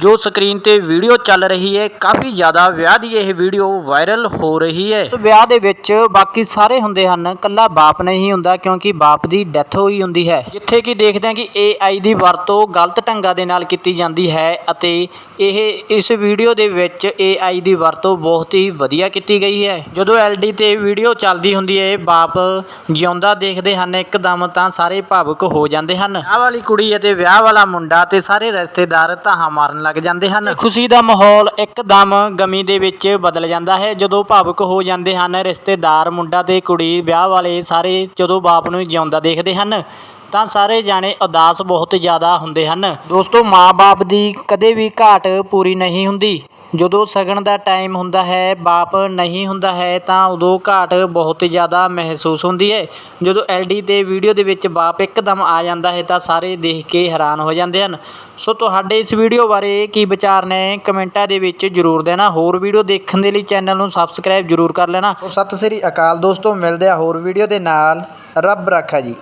ਜੋ ਸਕਰੀਨ ਤੇ ਵੀਡੀਓ ਚੱਲ ਰਹੀ ਹੈ ਕਾਫੀ ਜ਼ਿਆਦਾ ਵਿਆਹ ਦੀ ਇਹ ਵੀਡੀਓ ਵਾਇਰਲ ਹੋ ਰਹੀ ਹੈ। ਇਸ ਵਿਆਹ ਦੇ ਵਿੱਚ ਬਾਕੀ ਸਾਰੇ ਹੁੰਦੇ ਹਨ ਕੱਲਾ ਬਾਪ ਨਹੀਂ ਹੁੰਦਾ ਕਿਉਂਕਿ ਬਾਪ ਦੀ ਡੈਥ ਹੋਈ ਹੁੰਦੀ ਹੈ। ਜਿੱਥੇ ਕਿ ਦੇਖਦੇ ਹਾਂ ਕਿ AI ਦੀ ਵਰਤੋਂ ਗਲਤ ਢੰਗਾਂ ਦੇ ਨਾਲ ਕੀਤੀ ਜਾਂਦੀ ਹੈ ਅਤੇ ਇਹ ਇਸ ਵੀਡੀਓ ਦੇ ਵਿੱਚ AI ਦੀ ਵਰਤੋਂ ਬਹੁਤ ਹੀ ਵਧੀਆ ਕੀਤੀ ਗਈ ਹੈ। ਜਦੋਂ LD ਤੇ ਵੀਡੀਓ ਚੱਲਦੀ ਹੁੰਦੀ ਹੈ ਬਾਪ ਜਿਉਂਦਾ ਦੇਖਦੇ ਹਨ ਇੱਕਦਮ ਤਾਂ ਸਾਰੇ ਭਾਵੁਕ ਹੋ ਜਾਂਦੇ ਹਨ। ਵਿਆਹ ਵਾਲੀ ਕੁੜੀ ਅਤੇ ਵਿਆਹ ਵਾਲਾ ਮੁੰਡਾ ਤੇ ਸਾਰੇ ਰਿਸ਼ਤੇਦਾਰ ਧਾਹਾਂ ਮਾਰਨ ਲੱਗ ਜਾਂਦੇ ਹਨ। ਖੁਸ਼ੀ ਦਾ ਮਾਹੌਲ ਇੱਕਦਮ ਗਮੀ ਦੇ ਵਿੱਚ ਬਦਲ ਜਾਂਦਾ ਹੈ। ਜਦੋਂ ਭਾਵੁਕ ਹੋ ਜਾਂਦੇ ਹਨ, ਰਿਸ਼ਤੇਦਾਰ, ਮੁੰਡਾ ਤੇ ਕੁੜੀ ਵਿਆਹ ਵਾਲੇ ਸਾਰੇ ਜਦੋਂ ਬਾਪ ਨੂੰ ਜਿਉਂਦਾ ਦੇਖਦੇ ਹਨ, ਤਾਂ ਸਾਰੇ ਜਾਣੇ ਉਦਾਸ ਬਹੁਤ ਜ਼ਿਆਦਾ ਹੁੰਦੇ ਹਨ। ਦੋਸਤੋ, ਮਾਂ-ਬਾਪ ਦੀ ਕਦੇ ਵੀ ਘਾਟ ਪੂਰੀ ਨਹੀਂ ਹੁੰਦੀ। ਜਦੋਂ ਸਗਨ ਦਾ ਟਾਈਮ ਹੁੰਦਾ ਹੈ, ਬਾਪ ਨਹੀਂ ਹੁੰਦਾ ਹੈ, ਤਾਂ ਉਦੋਂ ਘਾਟ ਬਹੁਤ ਜ਼ਿਆਦਾ ਮਹਿਸੂਸ ਹੁੰਦੀ ਹੈ। ਜਦੋਂ ਐਲਡੀ ਤੇ ਵੀਡੀਓ ਦੇ ਵਿੱਚ ਬਾਪ ਇੱਕਦਮ ਆ ਜਾਂਦਾ ਹੈ, ਤਾਂ ਸਾਰੇ ਦੇਖ ਕੇ ਹੈਰਾਨ ਹੋ ਜਾਂਦੇ ਹਨ। ਸੋ ਤੁਹਾਡੇ ਇਸ ਵੀਡੀਓ ਬਾਰੇ ਕੀ ਵਿਚਾਰ ਨੇ, ਕਮੈਂਟਾਂ ਦੇ ਵਿੱਚ ਜਰੂਰ ਦੇਣਾ। ਹੋਰ ਵੀਡੀਓ ਦੇਖਣ ਦੇ ਲਈ ਚੈਨਲ ਨੂੰ ਸਬਸਕ੍ਰਾਈਬ ਜਰੂਰ ਕਰ ਲੈਣਾ। ਸਤਿ ਸ੍ਰੀ ਅਕਾਲ ਦੋਸਤੋ, ਮਿਲਦੇ ਆ ਹੋਰ ਵੀਡੀਓ ਦੇ ਨਾਲ। ਰੱਬ ਰਾਖਾ ਜੀ।